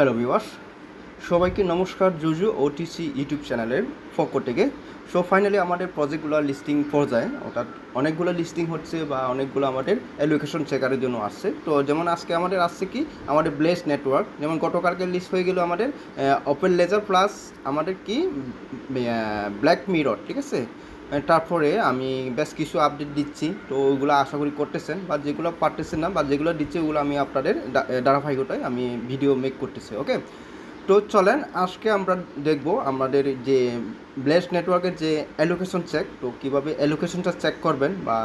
Hello viewers সবাইকে নমস্কার, জুজু OTC YouTube চ্যানেলের পক্ষ থেকে। সো ফাইনালি আমাদের প্রজেক্টগুলো লিস্টিং পর্যায়ে, অর্থাৎ অনেকগুলো লিস্টিং হচ্ছে বা অনেকগুলো আমাদের অ্যালোকেশন চেকারের জন্য আসছে। তো যেমন আজকে আমাদের আসছে কি? আমাদের ব্লেস নেটওয়ার্ক যেমন গতকালকে লিস্ট হয়ে গেল আমাদের ওপেন লেজার প্লাস আমাদের কি? ব্ল্যাক মিরর ঠিক আছে? তারপরে আমি বেশ কিছু আপডেট দিচ্ছি। তো ওইগুলো আশা করি করতেছেন, বা যেগুলো পারতেছেন না, বা যেগুলো দিচ্ছি, ওগুলো আমি আপনাদের ধারাবাহিকতায় আমি ভিডিও মেক করতেছি ওকে তো চলেন, আজকে আমরা দেখব আমাদের যে ব্লেস নেটওয়ার্কের যে অ্যালোকেশন চেক তো কীভাবে অ্যালোকেশনটা চেক করবেন, বা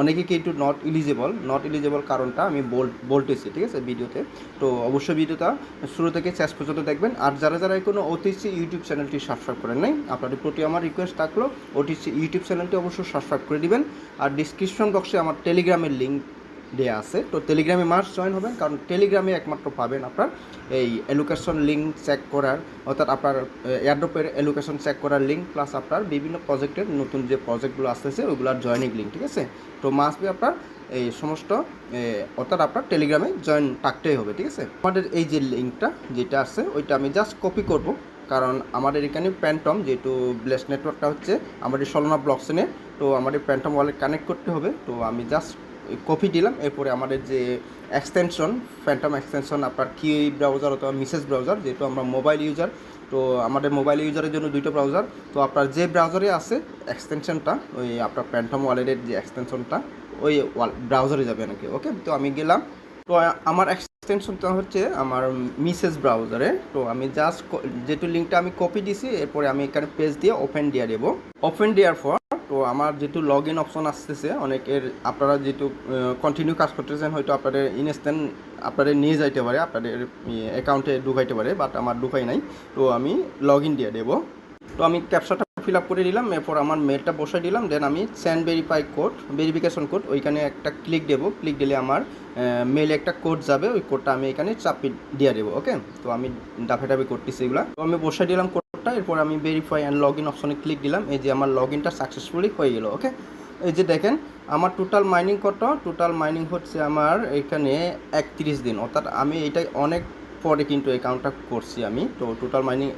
অনেকে কিন্তু নট ইলিজেবল নট ইলিজেবল কারণটা আমি বল বলতেছি ঠিক আছে ভিডিওতে তো অবশ্যই ভিডিওটা শুরু থেকে শেষ পর্যন্ত দেখবেন। আর যারা যারা এখনও ওটিসি ইউটিউব চ্যানেলটি সাবস্ক্রাইব করেন নাই, আপনাদের প্রতি আমার রিকোয়েস্ট থাকল ওটিসি ইউটিউব চ্যানেলটি অবশ্যই সাবস্ক্রাইব করে দিবেন। আর ডিসক্রিপশন বক্সে আমার টেলিগ্রামের লিঙ্ক দেওয়া আছে। তো টেলিগ্রামে মাস জয়েন হবেন, কারণ টেলিগ্রামে একমাত্র পাবেন আপনার এই এলোকেশন লিঙ্ক চেক করার, অর্থাৎ আপনার এয়ারড্রপের এলোকেশন চেক করার লিঙ্ক প্লাস আপনার বিভিন্ন প্রজেক্টের নতুন যে প্রজেক্টগুলো আসতেছে, ওইগুলোর জয়েনিং লিঙ্ক ঠিক আছে? তো মাস্ট বি আপনার এই সমস্ত অর্থাৎ আপনার টেলিগ্রামে জয়েন থাকতেই হবে, ঠিক আছে? আমাদের এই যে লিঙ্কটা যেটা আছে, ওইটা আমি জাস্ট কপি করব, কারণ আমাদের এখানে প্যান্টম যেহেতু ব্লেস নেটওয়ার্কটা হচ্ছে, আমাদের সলনা ব্লকসেনে তো আমাদের প্যান্টম ওয়ালেট কানেক্ট করতে হবে, তো আমি জাস্ট কপি দিলাম। এরপরে আমাদের যে এক্সটেনশন ফ্যান্টম এক্সটেনশন আপনার কি ব্রাউজার অথবা মিসেস ব্রাউজার যেহেতু আমরা মোবাইল ইউজার তো আমাদের মোবাইল ইউজারের জন্য দুইটা ব্রাউজার তো আপনার যে ব্রাউজারে আছে এক্সটেনশনটা ওই আপনার প্যান্টম ওয়ালেটের যে এক্সটেনশনটা ওই ব্রাউজারে যাবে নাকি? ওকে তো আমি গেলাম। তো আমার এক্সটেনশনটা হচ্ছে আমার মিসেস ব্রাউজারে তো আমি জাস্ট যেহেতু লিঙ্কটা আমি কপি দিছি, এরপরে আমি এখানে পেজ দিয়ে ওপেন দিয়ে দেবো। ওপেন দেওয়ার পর, তো আমার যেহেতু লগ ইন অপশন আসতেছে, অনেকের আপনারা যেহেতু কন্টিনিউ কাজ করতেছেন, হয়তো আপনাদের ইনস্ট্যান্ট আপনাদের নিয়ে যাইতে পারে, আপনাদের অ্যাকাউন্টে ঢুকাইতে পারে বাট আমার ঢুকাই নাই। তো আমি লগ ইন দিয়ে দেবো। তো আমি ক্যাপচাটা ফিল আপ করে দিলাম এরপর আমার মেলটা বসে দিলাম দেন আমি send verify code verification code ওইখানে একটা ক্লিক দেবো ক্লিক দিলে আমার মেলে একটা কোড যাবে, ওই কোডটা আমি এখানে চাপি দিয়ে দেবো ওকে তো আমি ডাফে ডাফে করতেছি এগুলো। তো আমি বসে দিলাম কোডটা এরপর আমি ভেরিফাই অ্যান্ড লগ ইন অপশনে ক্লিক দিলাম, এই যে আমার লগ ইনটা সাকসেসফুলি হয়ে গেলো ওকে এই যে দেখেন, আমার টোটাল মাইনিং কত? টোটাল মাইনিং হচ্ছে আমার এখানে একত্রিশ দিন, অর্থাৎ আমি এটাই অনেক পরে কিন্তু অ্যাকাউন্টটা করছি আমি। তো টোটাল মাইনিং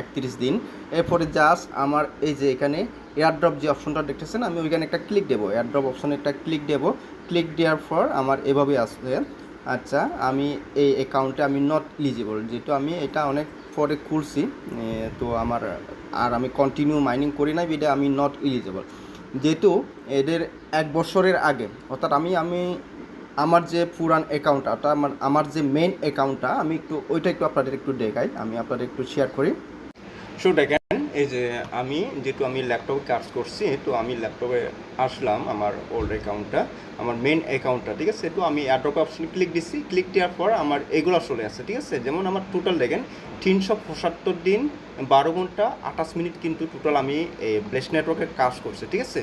একত্রিশ দিন। এরপরে জাস্ট আমার এই যে এখানে এয়ারড্রপ যে অপশনটা দেখতেছেন, আমি ওইখানে একটা ক্লিক দেবো। এয়ারড্রপ অপশনে একটা ক্লিক দেবো। ক্লিক দেওয়ার পর আমার এভাবে আসবে। আচ্ছা আমি এই অ্যাকাউন্টে আমি নট এলিজিবল যেহেতু আমি এটা অনেক পরে খুলছি তো আমার আর আমি কন্টিনিউ মাইনিং করি নাই বিধে আমি নট এলিজিবল যেহেতু এদের এক বছরের আগে, অর্থাৎ আমি আমি আমার যে পুরান অ্যাকাউন্টটা আমার আমার যে মেন অ্যাকাউন্টটা আমি একটু, ওইটা একটু আপনাদের একটু দেখাই, আমি আপনাদের একটু শেয়ার করি। সো দেখেন, এই যে আমি, যেহেতু আমি ল্যাপটপে কাজ করছি, তো আমি ল্যাপটপে আসলাম আমার ওল্ড অ্যাকাউন্টটা আমার মেন অ্যাকাউন্টটা ঠিক আছে? তো আমি অ্যাড্রপ অপশনে ক্লিক দিচ্ছি ক্লিক দেওয়ার পর আমার এগুলো চলে আসছে, ঠিক আছে? যেমন আমার টোটাল দেখেন, তিনশো পঁচাত্তর দিন, বারো ঘণ্টা আঠাশ মিনিট কিন্তু টোটাল আমি, এই ব্লেস নেটওয়ার্কে কাজ করছি, ঠিক আছে?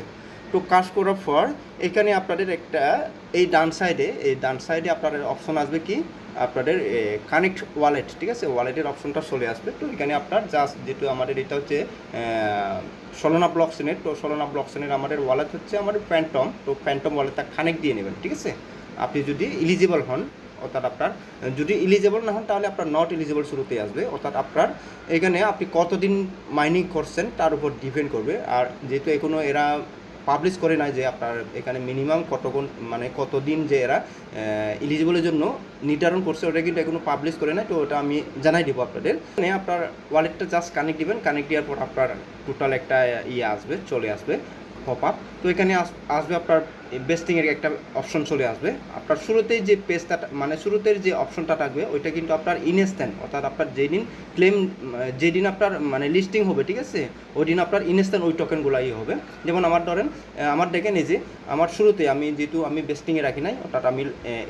তো কাজ করার পর এখানে আপনাদের একটা, এই ডান সাইডে এই ডান সাইডে আপনাদের অপশন আসবে কি? আপনাদের কানেক্ট ওয়ালেট ঠিক আছে? ওয়ালেটের অপশনটা চলে আসবে। তো এখানে আপনার জাস্ট যেহেতু আমাদের এটা হচ্ছে সলোনা ব্লকসেনের তো সলোনা ব্লকসেনের আমাদের ওয়ালেট হচ্ছে আমাদের প্যান্টম তো প্যান্টম ওয়ালেটটা কানেক্ট দিয়ে নেবেন, ঠিক আছে? আপনি যদি ইলিজিবল হন, অর্থাৎ আপনার, যদি ইলিজিবল না হন, তাহলে আপনার নট ইলিজিবল শুরুতেই আসবে। অর্থাৎ আপনার, এখানে আপনি কতদিন মাইনিং করছেন, তার উপর ডিপেন্ড করবে। আর যেহেতু এখনও এরা পাবলিশ করে নাই যে আপনার এখানে মিনিমাম কতক্ষণ মানে কতদিন যে এরা ইলিজিবলের জন্য নির্ধারণ করছে, ওটা কিন্তু এখনও পাবলিশ করে নাই, তো ওটা আমি জানাই দিব আপনাদের। মানে আপনার ওয়ালেটটা জাস্ট কানেক্ট দিবেন কানেক্ট দেওয়ার পর আপনার টোটাল একটা ইয়ে আসবে, চলে আসবে পপ আপ তো এখানে আস- আসবে আপনার বেস্টিংয়ের একটা অপশন চলে আসবে। আপনার শুরুতেই যে পেজটা মানে শুরুতের যে অপশনটা থাকবে, ওইটা কিন্তু আপনার ইনস্ট্যান্ট অর্থাৎ আপনার যেদিন ক্লেম যেদিন আপনার মানে লিস্টিং হবে, ঠিক আছে? ওই দিন আপনার ইনস্ট্যান্ট ওই টোকেনগুলো ইয়ে হবে। যেমন আমার ধরেন আমার দেখেন এই যে, আমার শুরুতে আমি যেহেতু আমি বেস্টিংয়ে রাখি নাই, অর্থাৎ আমি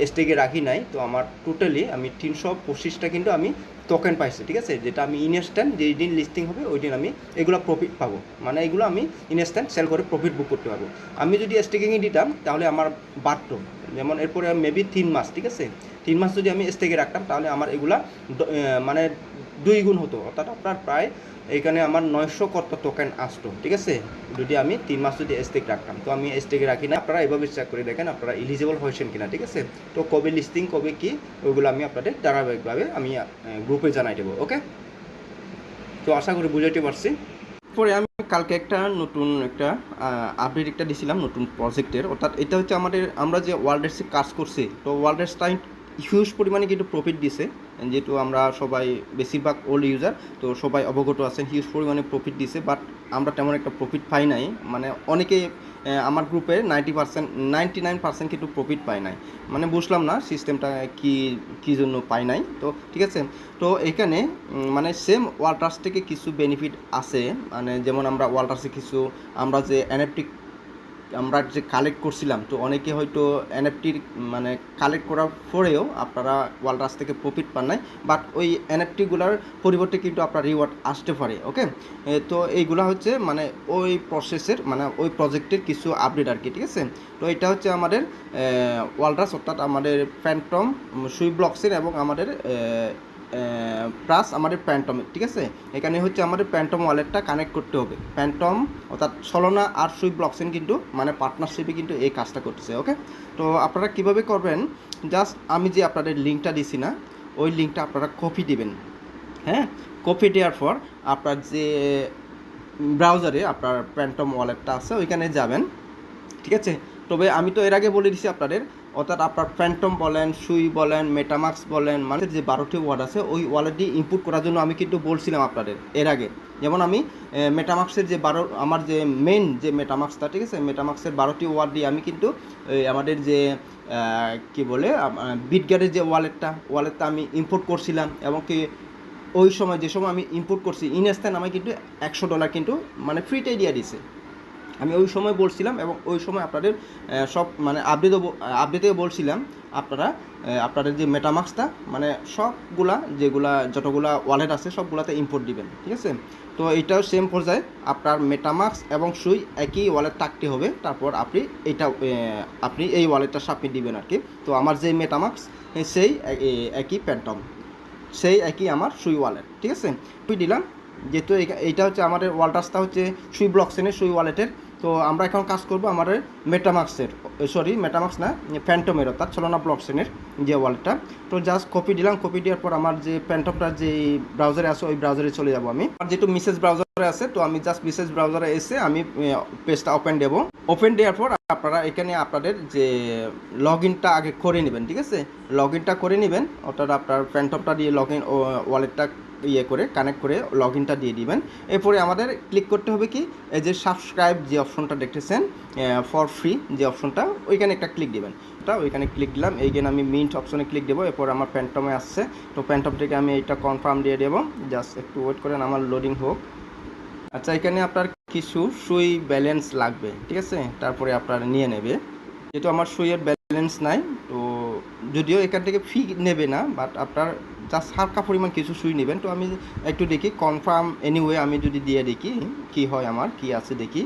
স্টেকে রাখি নাই, তো আমার টোটালি আমি তিনশো পঁচিশটা কিন্তু আমি টোকেন পাইছি, ঠিক আছে? যেটা আমি ইনস্ট্যান্ট যেই দিন লিস্টিং হবে ওই দিন আমি এগুলো প্রফিট পাবো। মানে এগুলো আমি ইনস্ট্যান্ট সেল করে প্রফিট বুক করতে পারব। আমি যদি স্টেকিংয়ে দিতাম তাহলে আমার বাড়তো। যেমন এরপরে মেবি তিন মাস, ঠিক আছে? তিন মাস যদি আমি স্টেকে রাখতাম, তাহলে আমার এগুলা মানে দুই গুণ হতো। অর্থাৎ আপনার প্রায় এখানে আমার নয়শো কত টোকেন আসতো, ঠিক আছে? যদি আমি তিন মাস যদি স্টেক রাখতাম। তো আমি স্টেকে রাখি না। আপনারা এভাবে চেক করে দেখেন, আপনারা এলিজিবল হয়েছেন কিনা, ঠিক আছে? তো কবে লিস্টিং কবে কি ওইগুলো আমি আপনাদের ধারাবাহিকভাবে আমি গ্রুপে জানাই দেবো ওকে তো আশা করি বুঝাইতে পারছি। পরে আমি কালকে একটা নতুন একটা আপডেট একটা দিয়েছিলাম নতুন প্রজেক্টের অর্থাৎ এটা হচ্ছে আমাদের, আমরা যে ওয়ার্ল্ড ওয়ার্ল্ডেসে কাজ করছি, তো ওয়ার্ল্ড ওয়ার্ল্ডেস টাইম হিউজ পরিমাণে কিন্তু প্রফিট দিছে। যেহেতু আমরা সবাই বেশিরভাগ ওল্ড ইউজার তো সবাই অবগত আছেন হিউজ পরিমাণে প্রফিট দিছে বাট আমরা তেমন একটা প্রফিট পাই নাই। মানে অনেকে আমার গ্রুপে ninety percent ninety nine percent কিন্তু প্রফিট পায় নাই। মানে বুঝলাম না সিস্টেমটা কি, কী জন্য পায় নাই। তো ঠিক আছে, তো এখানে মানে সেম ওয়ালটার্স থেকে কিছু বেনিফিট আছে। মানে যেমন আমরা ওয়ালটার্সে কিছু, আমরা যে এনএফটি আমরা যে কালেক্ট করছিলাম, তো অনেকে হয়তো এনএফটির মানে কালেক্ট করার পরেও আপনারা ওয়ালটার্স থেকে প্রফিট পান নাই বাট ওই এনএফটিগুলোর পরিবর্তে কিন্তু আপনার রিওয়ার্ড আসতে পারে ওকে তো এইগুলা হচ্ছে মানে ওই প্রসেসের মানে ওই প্রজেক্টের কিছু আপডেট আর কি ঠিক আছে? তো এটা হচ্ছে আমাদের ওয়ালটার্স অর্থাৎ আমাদের প্যান্টম সুই ব্লকসের এবং আমাদের প্লাস আমাদের প্যান্টম ঠিক আছে? এখানে হচ্ছে আমাদের প্যান্টম ওয়ালেটটা কানেক্ট করতে হবে। প্যান্টম অর্থাৎ সলোনা আর সুই ব্লকসেন কিন্তু মানে পার্টনারশিপে কিন্তু এই কাজটা করতেছে ওকে তো আপনারা কীভাবে করবেন? জাস্ট আমি যে আপনাদের লিঙ্কটা দিছি না, ওই লিঙ্কটা আপনারা কপি দিবেন। হ্যাঁ? কপি দেওয়ার পর আপনার যে ব্রাউজারে আপনার প্যান্টম ওয়ালেটটা আছে, ওইখানে যাবেন, ঠিক আছে? তবে আমি তো এর আগে বলে দিছি আপনাদের অর্থাৎ আপনার ফ্যান্টম বলেন, সুই বলেন মেটামাক্স বলেন মানে যে বারোটি ওয়ার্ড আছে, ওই ওয়ালেটটি ইনপুট করার জন্য আমি কিন্তু বলছিলাম আপনাদের এর আগে। যেমন আমি মেটামাক্সের যে বারো, আমার যে মেন যে মেটামাক্সটা ঠিক আছে? মেটামাক্সের বারোটি ওয়ার্ড দিয়ে আমি কিন্তু আমাদের যে কি বলে বিটগারের যে ওয়ালেটটা ওয়ালেটটা আমি ইম্পোর্ট করছিলাম এবং কি ওই সময় যে সময় আমি ইম্পোর্ট করছি ইনস্ট্যান্ট আমাকে কিন্তু একশো ডলার কিন্তু মানে ফ্রিতেই দিয়ে দিছে। আমি ওই সময় বলছিলাম এবং ওই সময় আপনাদের সব মানে আপডেটও আপডেটেও বলছিলাম আপনারা আপনাদের যে মেটামাক্সটা মানে সবগুলা যেগুলা, যতগুলা ওয়ালেট আছে সবগুলাতে ইম্পোর্ট দিবেন, ঠিক আছে? তো এইটাও সেম পর্যায়ে আপনার মেটামাক্স এবং সুই একই ওয়ালেট থাকতে হবে, তারপর আপনি এটা আপনি এই ওয়ালেটটা সাবমিট দিবেন আর কি তো আমার যে মেটামাক্স সেই একই প্যান্টম সেই একই আমার সুই ওয়ালেট ঠিক আছে? সুই দিলাম, যেহেতু এইটা হচ্ছে আমাদের ওয়ালটাসটা হচ্ছে সুই ব্লকসেনের সুই ওয়ালেটের তো আমরা এখন কাজ করব আমাদের মেটামাক্সের সরি মেটামাক্স না ফ্যান্টমের অর্থাৎ চলনা ব্লকসেনের যে ওয়ালেটটা তো জাস্ট কপি দিলাম কপি দেওয়ার পর আমার যে প্যান্টমটা যে ব্রাউজারে আছে, ওই ব্রাউজারে চলে যাব আমি। আর যেহেতু মিসেস ব্রাউজারে আছে, তো আমি জাস্ট মিসেস ব্রাউজারে এসে আমি পেজটা ওপেন দেবো। ওপেন দেওয়ার পর আপনারা এখানে আপনাদের যে লগ ইনটা আগে করে নেবেন, ঠিক আছে? লগ ইনটা করে নেবেন, অর্থাৎ আপনার প্যান্টপটা দিয়ে লগ ইন ওয়ালেটটা ইয়ে করে কানেক্ট করে লগ ইনটা দিয়ে দিবেন। এরপরে আমাদের ক্লিক করতে হবে কি? এই যে সাবস্ক্রাইব যে অপশনটা দেখতেছেন ফর ফ্রি যে অপশনটা ওইখানে একটা ক্লিক দিবেন। ওটা ওইখানে ক্লিক দিলাম এইখানে আমি মিন্ট অপশনে ক্লিক দেবো, এরপর আমার প্যান্টমে আসছে। তো প্যান্টম থেকে আমি এইটা কনফার্ম দিয়ে দেবো। জাস্ট একটু ওয়েট করেন, আমার লোডিং হোক। আচ্ছা এখানে আপনার কিছু সুই ব্যালেন্স লাগবে, ঠিক আছে? তারপরে আপনার নিয়ে নেবে। যেহেতু আমার সুইয়ের ব্যালেন্স নাই, তো যদিও এখান থেকে ফি নেবে না বাট আপনার জাস্ট হালকা পরিমাণ কিছু সুই নেবেন, তো আমি একটু দেখি কনফার্ম এনিওয়ে আমি যদি দিয়ে দেখি কি হয় আমার, কি আছে দেখি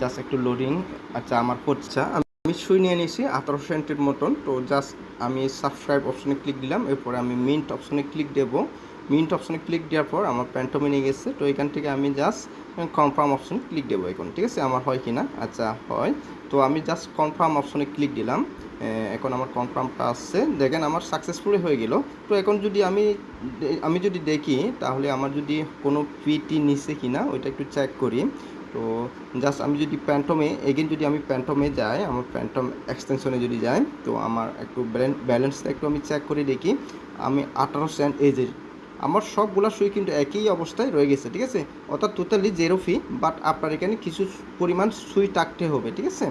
জাস্ট একটু লোডিং আচ্ছা আমার হচ্ছে, আমি সুই নিয়ে নিয়েছি আঠারো সেন্টের মতন, তো জাস্ট আমি সাবস্ক্রাইব অপশনে ক্লিক দিলাম, এরপরে আমি মিন্ট অপশনে ক্লিক দেবো মিন্ট অপশনে ক্লিক দেওয়ার পর আমার প্যান্টমে নিয়ে গেছে। তো এখান থেকে আমি জাস্ট কনফার্ম অপশনে ক্লিক দেবো এখন, ঠিক আছে? আমার হয় কি না আচ্ছা হয়। তো আমি জাস্ট কনফার্ম অপশনে ক্লিক দিলাম। এখন আমার কনফার্মটা আসছে। দেখেন, আমার সাকসেসফুলি হয়ে গেল। তো এখন যদি আমি আমি যদি দেখি, তাহলে আমার যদি কোনো পিটি নিছে কি না ওইটা একটু চেক করি। তো জাস্ট আমি যদি প্যান্টমে এগেন যদি আমি প্যান্টমে যাই, আমার প্যান্টম এক্সটেনশনে যদি যাই, তো আমার একটু ব্যালেন্সটা একটু আমি চেক করে দেখি। আমি আঠারো সেন্ট এজের আমার সবগুলা সুই কিন্তু একই অবস্থায় রয়ে গেছে, ঠিক আছে? অর্থাৎ টোটালি জেরো ফি বাট আপনার এখানে কিছু পরিমাণ সুই থাকতে হবে, ঠিক আছে?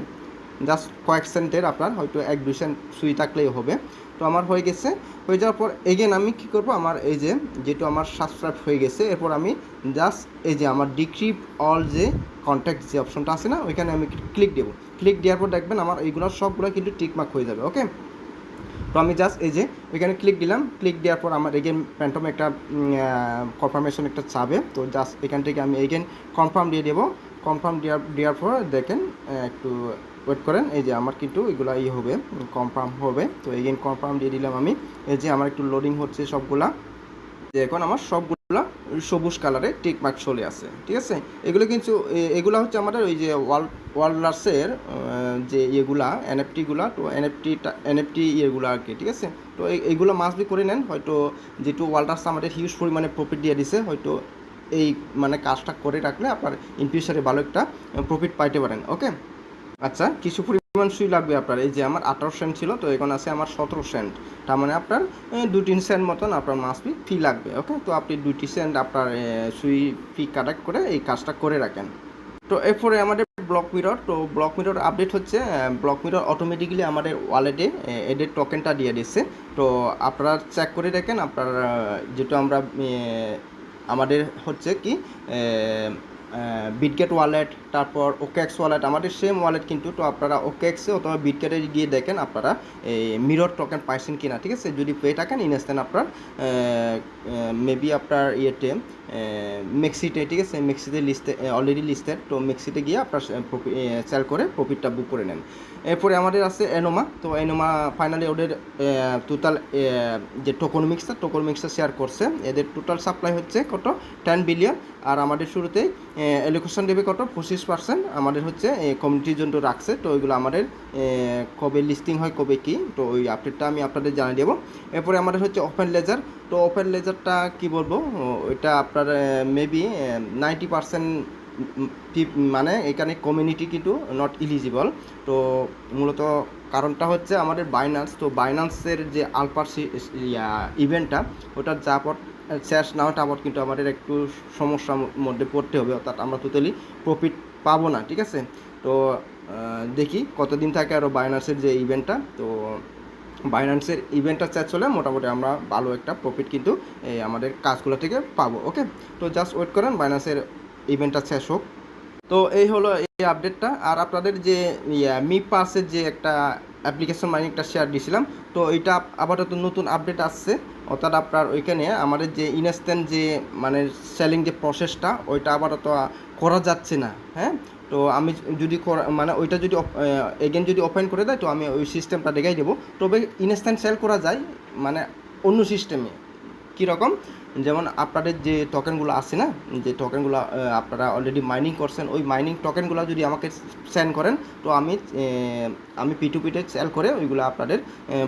জাস্ট কয়েক সেন্টের আপনার হয়তো এক দুই সেন্ট সুই থাকলেই হবে। তো আমার হয়ে গেছে। হয়ে যাওয়ার পর এগেন আমি কি করব? আমার এই যে, যেহেতু আমার সাবস্ক্রাইব হয়ে গেছে, এরপর আমি জাস্ট এই যে আমার ডিক্রিপ অল যে কন্ট্যাক্ট যে অপশনটা আছে না, ওইখানে আমি ক্লিক দেবো। ক্লিক দেওয়ার পর দেখবেন আমার এইগুলো সবগুলো কিন্তু টিকমার্ক হয়ে যাবে ওকে তো আমি জাস্ট এই যে ওইখানে ক্লিক দিলাম ক্লিক দেওয়ার পর আমার এগেন প্যান্টম একটা কনফার্মেশন একটা চাবে। তো জাস্ট এখান থেকে আমি এগেন কনফার্ম দিয়ে দেবো। কনফার্ম দেওয়ার দেওয়ার পর দেখেন একটু ওয়েট করেন। এই যে আমার কিন্তু এগুলো ই হবে কনফার্ম হবে। তো এগেন কনফার্ম দিয়ে দিলাম আমি। এই যে আমার একটু লোডিং হচ্ছে সবগুলা। যে এখন আমার সবগুলা সবুজ কালারে টিক মার্ক চলে আসে ঠিক আছে? এগুলো কিন্তু এগুলো হচ্ছে আমাদের ওই যে ওয়াল ওয়ালডার্সের যে ইয়েগুলা, এনএফটিগুলা, তো এনএফটি এনএফটি ইয়েগুলো আর কি, ঠিক আছে? তো এই- এইগুলো মাস্ট বি করে নেন, হয়তো যেহেতু ওয়ালডার্স আমাদের হিউজ পরিমাণে প্রফিট দিয়ে দিছে, হয়তো এই মানে কাজটা করে রাখলে আপনার ইন ফিউচারে ভালো একটা প্রফিট পাইতে পারেন ওকে আচ্ছা কিছু পরিমাণ সুই লাগবে আপনার। এই যে আমার আঠারো সেন্ট ছিল, তো এখন আছে আমার সতেরো সেন্ট। তার মানে আপনার দু তিন সেন্ট মতন আপনার মাস ফি ফি লাগবে, ওকে? তো আপনি দুটি সেন্ট আপনার সুই ফি কালেক্ট করে এই কাজটা করে রাখেন। তো এরপরে আমাদের ব্লক মিরর, তো ব্লক মিরর আপডেট হচ্ছে ব্লক মিরর অটোমেটিক্যালি আমাদের ওয়ালেটে এদের টোকেনটা দিয়ে দিচ্ছে। তো আপনারা চেক করে দেখেন, আপনার যেটা আমরা আমাদের হচ্ছে কি বিটগেট ওয়ালেট তারপর ওকেক্স ওয়ালেট আমাদের সেম ওয়ালেট কিন্তু তো আপনারা ওকেক্সে অথবা বিটগেটে গিয়ে দেখেন আপনারা এই মিরর টোকেন পাইছেন কিনা, ঠিক আছে? যদি পেয়ে থাকেন ইনস্ট্যান্ট আপনার মেবি আপনার ইয়েতে মেক্সিতে ঠিক আছে? মেক্সিতে লিস্টে অলরেডি লিস্টেড তো মেক্সিতে গিয়ে আপনার সেল করে প্রফিটটা বুক করে নেন। এরপরে আমাদের আছে এনোমা তো এনোমা ফাইনালি ওদের টোটাল যে টোকনমিক্সটা টোকনমিক্সটা শেয়ার করছে, এদের টোটাল সাপ্লাই হচ্ছে কত? টেন বিলিয়ন আর আমাদের শুরুতেই এলোকেশন দেবে কত? পঁচিশ পার্সেন্ট আমাদের হচ্ছে কমিউনিটির জন্য রাখছে, তো ওইগুলো আমাদের কবে লিস্টিং হয়, কবে কি, তো ওই আপডেটটা আমি আপনাদের জানিয়ে দেবো। এরপরে আমাদের হচ্ছে ওপেন লেজার তো ওপেন লেজারটা কি বলব ওইটা আপনার মেবি নাইনটি পার্সেন্ট মানে এখানে কমিউনিটি কিন্তু নট ইলিজিবল তো মূলত কারণটা হচ্ছে আমাদের বাইনান্স তো বাইনান্সের যে আলপার ইভেন্টটা ওটার যাপট শেষ না টাপট কিন্তু আমাদের একটু সমস্যার মধ্যে পড়তে হবে, অর্থাৎ আমরা টোটালি প্রফিট পাবো না, ঠিক আছে? তো দেখি কতদিন থাকে আরও বাইনান্সের যে ইভেন্টটা তো বাইন্যান্সের ইভেন্টটা শেষ হলে মোটামুটি আমরা ভালো একটা প্রফিট কিন্তু এই আমাদের কাজগুলো থেকে পাবো ওকে তো জাস্ট ওয়েট করেন বাইন্যান্সের ইভেন্টটা শেষ হোক। তো, এই হলো এই আপডেটটা আর আপনাদের যে মি পাসের যে একটা অ্যাপ্লিকেশন মাইনিংটা শেয়ার দিয়েছিলাম তো এটা আপাতত নতুন আপডেট আসছে। অর্থাৎ আপনার ওইখানে আমাদের যে ইনস্ট্যান্ট যে মানে সেলিং যে প্রসেসটা ওইটা আপাতত করা যাচ্ছে না হ্যাঁ? তো আমি যদি মানে ওইটা যদি এগেন যদি ওপেন করে দেয়, তো আমি ওই সিস্টেমটা দেখাই দেবো। তবে ইনস্ট্যান্ট সেল করা যায় মানে অন্য সিস্টেমে কীরকম? যেমন আপনাদের যে টোকেনগুলো আছে না, যে টোকেনগুলো আপনারা অলরেডি মাইনিং করছেন, ওই মাইনিং টোকেনগুলো যদি আমাকে সেন্ড করেন, তো আমি আমি পি টু পিতে সেল করে ওইগুলো আপনাদের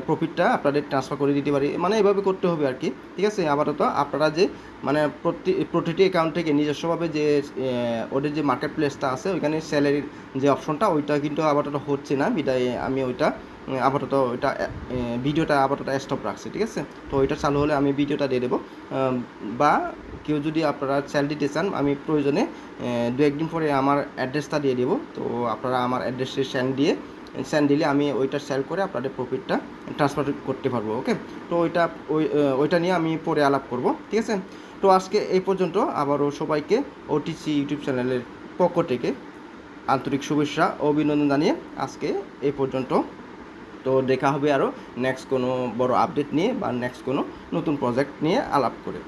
প্রফিটটা আপনাদের ট্রান্সফার করে দিতে পারি। মানে এভাবে করতে হবে আর কি, ঠিক আছে? আপাতত আপনারা যে মানে প্রতি, প্রতিটি অ্যাকাউন্ট থেকে নিজস্বভাবে যে ওদের যে মার্কেট প্লেসটা আছে, ওইখানে স্যালারির যে অপশনটা ওইটা কিন্তু আপাতত হচ্ছে না, বিদায় আমি ওইটা আপাতত ওইটা ভিডিওটা আপাতত স্টপ রাখছি, ঠিক আছে? তো ওইটা চালু হলে আমি ভিডিওটা দিয়ে দেবো। বা কেউ যদি আপনারা সেল দিতে চান, আমি প্রয়োজনে দু একদিন পরে আমার অ্যাড্রেসটা দিয়ে দেবো। তো আপনারা আমার অ্যাড্রেসে সেন্ড দিয়ে সেন্ড দিলে আমি ওইটা সেল করে আপনাদের প্রফিটটা ট্রান্সফার করতে পারব ওকে তো ওইটা, ওই ওইটা নিয়ে আমি পরে আলাপ করব, ঠিক আছে? তো আজকে এই পর্যন্ত, আবারও সবাইকে ওটিসি ইউটিউব চ্যানেলের পক্ষ থেকে আন্তরিক শুভেচ্ছা, অভিনন্দন জানিয়ে আজকে এই পর্যন্ত। তো দেখা হবে আরও নেক্সট কোনো বড় আপডেট নিয়ে বা নেক্সট কোনো নতুন প্রজেক্ট নিয়ে আলাপ করে।